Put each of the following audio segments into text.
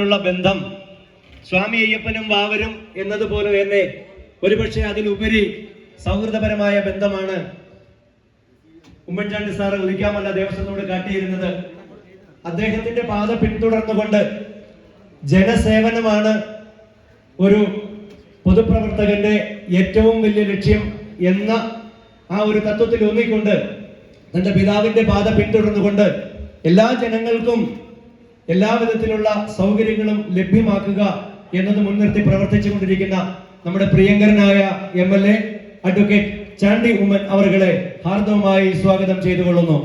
ഉള്ള ബന്ധം സ്വാമി അയ്യപ്പനും വാവരും എന്നതുപോലെ തന്നെ ഒരുപക്ഷെ അതിലുപരി സൗഹൃദപരമായ ബന്ധമാണ് ഉമ്മൻചാണ്ടി സാറ് ഉദിക്കാമല്ല ദേവസ്വത്തോട് കാട്ടിയിരുന്നത്. അദ്ദേഹത്തിന്റെ പാത പിന്തുടർന്നുകൊണ്ട് ജനസേവനമാണ് ഒരു പൊതുപ്രവർത്തകന്റെ ഏറ്റവും വലിയ ലക്ഷ്യം എന്ന ആ ഒരു തത്വത്തിൽ ഊന്നിക്കൊണ്ട് തന്റെ പിതാവിന്റെ പാത പിന്തുടർന്നുകൊണ്ട് എല്ലാ ജനങ്ങൾക്കും എല്ലാ വിധത്തിലുള്ള സൗകര്യങ്ങളും ലഭ്യമാക്കുക എന്നത് മുൻനിർത്തി പ്രവർത്തിച്ചു കൊണ്ടിരിക്കുന്ന നമ്മുടെ പ്രിയങ്കരനായ M L A advocate Chandy Oommen അവരുടെ ഹാർദവമായി സ്വാഗതം ചെയ്തുകൊള്ളുന്നു.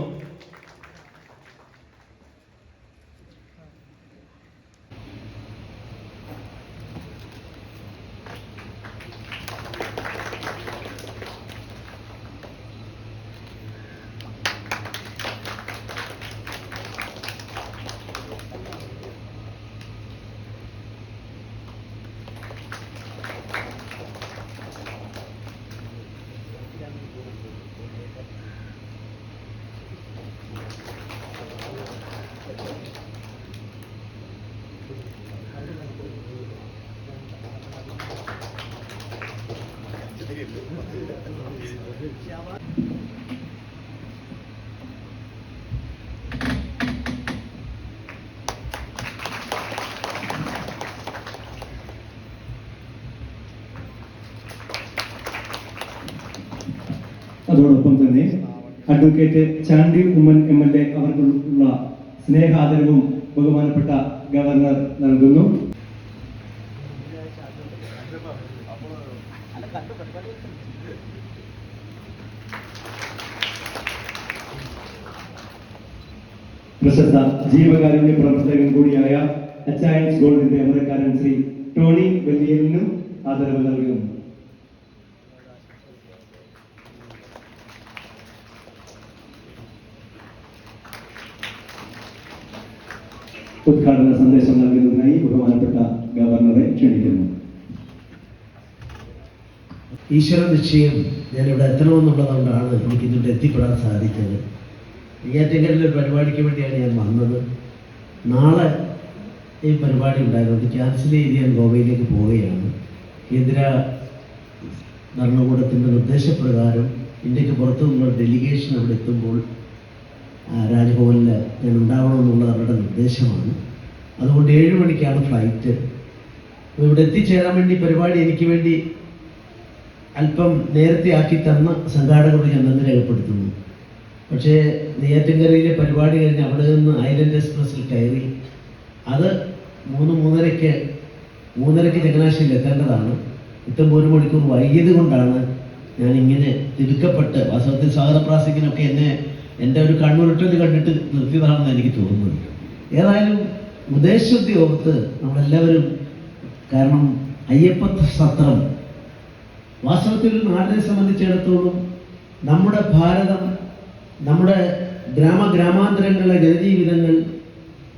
അതോടൊപ്പം തന്നെ advocate Chandy Oommen M L A അവർക്കുള്ള സ്നേഹാദരവും ബഹുമാനപ്പെട്ട ഗവർണർ നൽകുന്നു. പ്രശസ്ത ജീവകാരുണ്യ പ്രവർത്തകൻ കൂടിയായ അച്ചായൻസ് ഗോൾഡിന്റെ അമരക്കാരൻ ശ്രീ ടോണി വെല്ലിയലിനും ആദരവ് നൽകുന്നു. ഉദ്ഘാടന സന്ദേശം നൽകുന്നതിനായി ബഹുമാനപ്പെട്ട ഗവർണറെ ക്ഷണിക്കുന്നു. ഈശ്വര നിശ്ചയം. ഞാൻ ഞാനിവിടെ എത്തണമെന്നുള്ളതുകൊണ്ടാണ് എനിക്ക് ഇതിവിടെ എത്തിപ്പെടാൻ സാധിച്ചത്. ഒരു പരിപാടിക്ക് വേണ്ടിയാണ് ഞാൻ വന്നത്. നാളെ ഈ പരിപാടി ഉണ്ടായിരുന്നു ക്യാൻസൽ ചെയ്ത് ഞാൻ ഗോവയിലേക്ക് പോവുകയാണ്. കേന്ദ്ര ഭരണകൂടത്തിന്റെ നിർദ്ദേശപ്രകാരം ഇന്ത്യയ്ക്ക് പുറത്തു നിന്നുള്ള ഡെലിഗേഷൻ അവിടെ എത്തുമ്പോൾ രാജ്ഭവനിൽ ഞാൻ ഉണ്ടാവണമെന്നുള്ളത് അവരുടെ നിർദ്ദേശമാണ്. അതുകൊണ്ട് ഏഴ് മണിക്കാണ് ഫ്ലൈറ്റ് ഇവിടെ എത്തിച്ചേരാൻ വേണ്ടി പരിപാടി എനിക്ക് വേണ്ടി അല്പം നേരത്തെ ആക്കി തന്ന സംഘാടകരോട് ഞാൻ നന്ദി രേഖപ്പെടുത്തുന്നു. പക്ഷേ നെയ്യാറ്റിൻകരയിലെ പരിപാടി കഴിഞ്ഞ് അവിടെ നിന്ന് ഐലൻഡ് എക്സ്പ്രസ്സിൽ കയറി അത് മൂന്ന് മൂന്നരയ്ക്ക് മൂന്നരയ്ക്ക് ചങ്ങനാശ്ശേരിയിൽ എത്തേണ്ടതാണ്. ഇത്തം ഒരു മണിക്കൂർ വൈകിയത് കൊണ്ടാണ് ഞാൻ ഇങ്ങനെ തിടുക്കപ്പെട്ട് വാസ്തവത്തിൽ സ്വാഗതപ്രാസിക്കിനൊക്കെ എന്നെ എന്റെ ഒരു കണ്ണുരുട്ടൽ കണ്ടിട്ട് നിർത്തിയതാണെന്ന് എനിക്ക് തോന്നുന്നത് ഏതായാലും ഉദ്ദേശത്തെ ഓർത്ത് നമ്മളെല്ലാവരും കാരണം അയ്യപ്പ സത്രം വാസ്തവത്തിൽ നാടിനെ സംബന്ധിച്ചിടത്തോളം നമ്മുടെ ഭാരതം നമ്മുടെ ഗ്രാമ ഗ്രാമാന്തരങ്ങളിലെ ജനജീവിതങ്ങൾ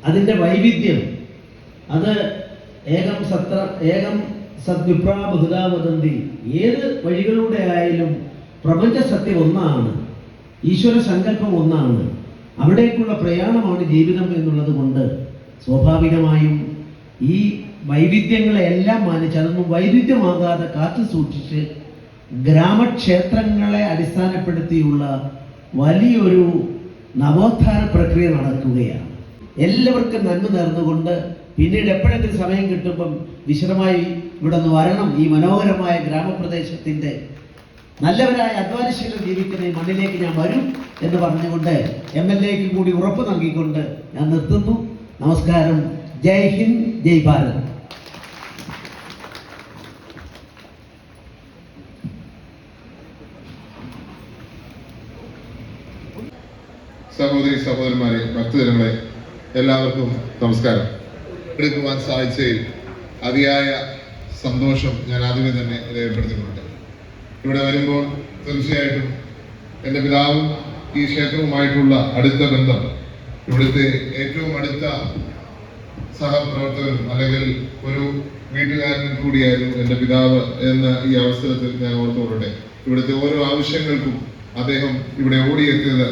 അതിന്റെ വൈവിധ്യം അത് ഏകം സത്ര ഏകം സദ്വിപ്രാ ബഹുതാവതന്തി ഏത് വഴികളിലൂടെ ആയാലും പ്രപഞ്ച സത്യം ഒന്നാണ് ഈശ്വര സങ്കല്പം ഒന്നാണ്. അവിടേക്കുള്ള പ്രയാണമാണ് ജീവിതം എന്നുള്ളത് കൊണ്ട് സ്വാഭാവികമായും ഈ വൈവിധ്യങ്ങളെ എല്ലാം മാനിച്ച് അതൊന്നും വൈരുദ്ധ്യമാകാതെ കാത്തു സൂക്ഷിച്ച് ഗ്രാമക്ഷേത്രങ്ങളെ അടിസ്ഥാനപ്പെടുത്തിയുള്ള വലിയൊരു നവോത്ഥാന പ്രക്രിയ നടക്കുകയാണ്. എല്ലാവർക്കും നന്മ നേർന്നുകൊണ്ട് പിന്നീട് എപ്പോഴെങ്കിലും സമയം കിട്ടുമ്പം വിശദമായി ഇവിടെ നിന്ന് വരണം. ഈ മനോഹരമായ ഗ്രാമപ്രദേശത്തിന്റെ നല്ലവരായ അധ്വാനശീലം ജീവിക്കുന്ന ഈ മണ്ണിലേക്ക് ഞാൻ വരും എന്ന് പറഞ്ഞുകൊണ്ട് എം എൽ എക്ക് കൂടി ഉറപ്പ് നൽകിക്കൊണ്ട് ഞാൻ നിർത്തുന്നു. നമസ്കാരം. ജയ് ഹിന്ദ് ജയ് ഭാരത്. സഹോദരി സഹോദരന്മാരെ ഭക്തജനങ്ങളെ എല്ലാവർക്കും നമസ്കാരം. എടുക്കുവാൻ സാധിച്ചതിൽ അതിയായ സന്തോഷം ഞാൻ ആദ്യമേ തന്നെ രേഖപ്പെടുത്തിയിട്ടുണ്ട്. ഇവിടെ വരുമ്പോൾ തീർച്ചയായിട്ടും എന്റെ പിതാവും ഈ ക്ഷേത്രവുമായിട്ടുള്ള അടുത്ത ബന്ധം ഇവിടുത്തെ ഏറ്റവും അടുത്ത സഹപ്രവർത്തകനും അല്ലെങ്കിൽ ഒരു വീട്ടുകാരനും കൂടിയായിരുന്നു എന്റെ പിതാവ് എന്ന ഈ അവസരത്തിൽ ഞാൻ ഓർത്തുകൊള്ളട്ടെ. ഇവിടുത്തെ ഓരോ ആവശ്യങ്ങൾക്കും അദ്ദേഹം ഇവിടെ ഓടിയെത്തിയത്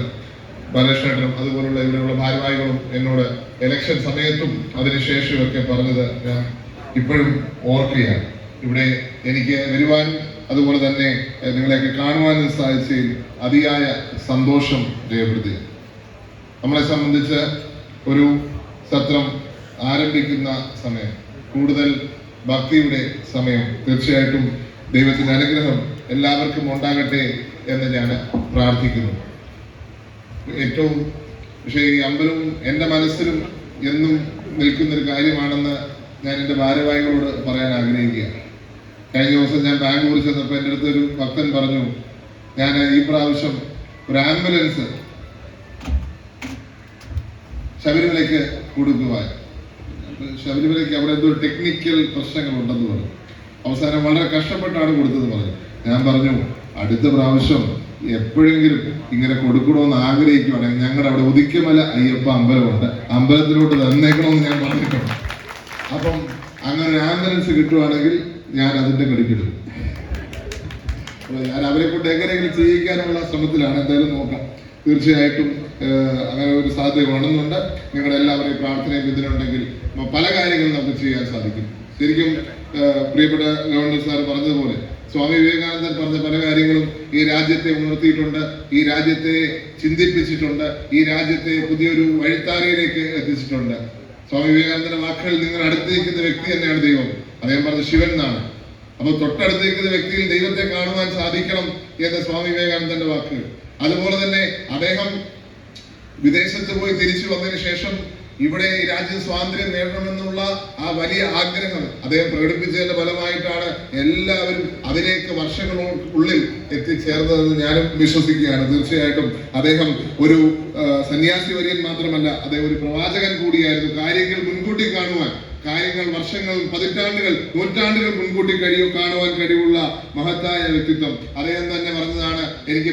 ബാലകൃഷ്ണനും അതുപോലുള്ള ഇവിടെയുള്ള ഭാരവാഹികളും എന്നോട് ഇലക്ഷൻ സമയത്തും അതിനുശേഷമൊക്കെ പറഞ്ഞത് ഞാൻ ഇപ്പോഴും ഓർക്കുകയാണ്. ഇവിടെ എനിക്ക് വരുവാനും അതുപോലെ തന്നെ നിങ്ങളെയൊക്കെ കാണുവാനും സാധിച്ചതിൽ അതിയായ സന്തോഷം രേഖപ്പെടുത്തുക നമ്മളെ സംബന്ധിച്ച് ഒരു സത്രം ആരംഭിക്കുന്ന സമയം കൂടുതൽ ഭക്തിയുടെ സമയം തീർച്ചയായിട്ടും ദൈവത്തിന്റെ അനുഗ്രഹം എല്ലാവർക്കും ഉണ്ടാകട്ടെ എന്ന് ഞാൻ പ്രാർത്ഥിക്കുന്നു. ഏറ്റവും പക്ഷേ ഈ അമ്പലവും എന്റെ മനസ്സിലും എന്നും നിൽക്കുന്ന ഒരു കാര്യമാണെന്ന് ഞാൻ എന്റെ ഭാരവാഹികളോട് പറയാൻ ആഗ്രഹിക്കുകയാണ്. കഴിഞ്ഞ ദിവസം ഞാൻ ബാംഗ്ലൂർ ചെന്നപ്പോൾ എന്റെ അടുത്ത് ഒരു ഭക്തൻ പറഞ്ഞു ഞാൻ ഈ പ്രാവശ്യം ഒരു ആംബുലൻസ് ശബരിമലയ്ക്ക് കൊടുക്കുവാൻ. ശബരിമലയ്ക്ക് അവിടെ എന്തോ ടെക്നിക്കൽ പ്രശ്നങ്ങളുണ്ടെന്ന് പറഞ്ഞു. അവസാനം വളരെ കഷ്ടപ്പെട്ടാണ് കൊടുത്തത് പറഞ്ഞു. ഞാൻ പറഞ്ഞു അടുത്ത പ്രാവശ്യം എപ്പോഴെങ്കിലും ഇങ്ങനെ കൊടുക്കണമെന്ന് ആഗ്രഹിക്കുവാണെങ്കിൽ ഞങ്ങളുടെ അവിടെ ഉദിക്കമല അയ്യപ്പ അമ്പലമുണ്ട്. അമ്പലത്തിലോട്ട് തന്നേക്കണമെന്ന് ഞാൻ പറഞ്ഞിട്ടുണ്ട്. അപ്പം അങ്ങനെ ഒരു ആംബുലൻസ് കിട്ടുവാണെങ്കിൽ ഞാൻ അതിന്റെ കടിക്കിടും അപ്പോൾ ഞാൻ അവരെ കൊണ്ട് എങ്ങനെയെങ്കിലും ചെയ്യിക്കാനുള്ള ശ്രമത്തിലാണ് എന്തായാലും നോക്കാം. തീർച്ചയായിട്ടും അങ്ങനെ ഒരു സാധ്യത വേണമെന്നുണ്ട്. നിങ്ങളുടെ എല്ലാവരെയും പ്രാർത്ഥനയും ഇതിനുണ്ടെങ്കിൽ പല കാര്യങ്ങളും നമുക്ക് ചെയ്യാൻ സാധിക്കും. ശരിക്കും പ്രിയപ്പെട്ട ഗവർണർ സാർ പറഞ്ഞതുപോലെ സ്വാമി വിവേകാനന്ദൻ പറഞ്ഞ പല കാര്യങ്ങളും ഈ രാജ്യത്തെ ഉണർത്തിയിട്ടുണ്ട് ഈ രാജ്യത്തെ ചിന്തിപ്പിച്ചിട്ടുണ്ട് ഈ രാജ്യത്തെ പുതിയൊരു വഴിത്താരയിലേക്ക് എത്തിച്ചിട്ടുണ്ട്. സ്വാമി വിവേകാനന്ദന്റെ വാക്കുകൾ നിങ്ങൾ അടുത്തിരിക്കുന്ന വ്യക്തി തന്നെയാണ് ദൈവം. അദ്ദേഹം പറഞ്ഞ ശിവൻ എന്നാണ്. അപ്പൊ തൊട്ടടുത്തിരിക്കുന്ന വ്യക്തിയിൽ ദൈവത്തെ കാണുവാൻ സാധിക്കണം എന്ന സ്വാമി വിവേകാനന്ദന്റെ വാക്കുകൾ. അതുപോലെ തന്നെ അദ്ദേഹം വിദേശത്ത് പോയി തിരിച്ചു വന്നതിന് ശേഷം ഇവിടെ രാജ്യം സ്വാതന്ത്ര്യം നേടണമെന്നുള്ള ആ വലിയ ആഗ്രഹം അദ്ദേഹം പ്രകടിപ്പിച്ചതിന്റെ ഫലമായിട്ടാണ് എല്ലാവരും അതിലേക്ക് വർഷങ്ങളുള്ളിൽ എത്തിച്ചേർന്നതെന്ന് ഞാനും വിശ്വസിക്കുകയാണ്. തീർച്ചയായിട്ടും അദ്ദേഹം ഒരു സന്യാസി വര്യൻ മാത്രമല്ല അദ്ദേഹം ഒരു പ്രവാചകൻ കൂടിയായിരുന്നു. കാര്യങ്ങൾ മുൻകൂട്ടി കാണുവാൻ കാര്യങ്ങൾ വർഷങ്ങൾ പതിറ്റാണ്ടുകൾ നൂറ്റാണ്ടുകൾ മുൻകൂട്ടി കഴിയും കാണുവാൻ കഴിവുള്ള മഹത്തായ വ്യക്തിത്വം. അദ്ദേഹം തന്നെ പറഞ്ഞതാണ് എനിക്ക്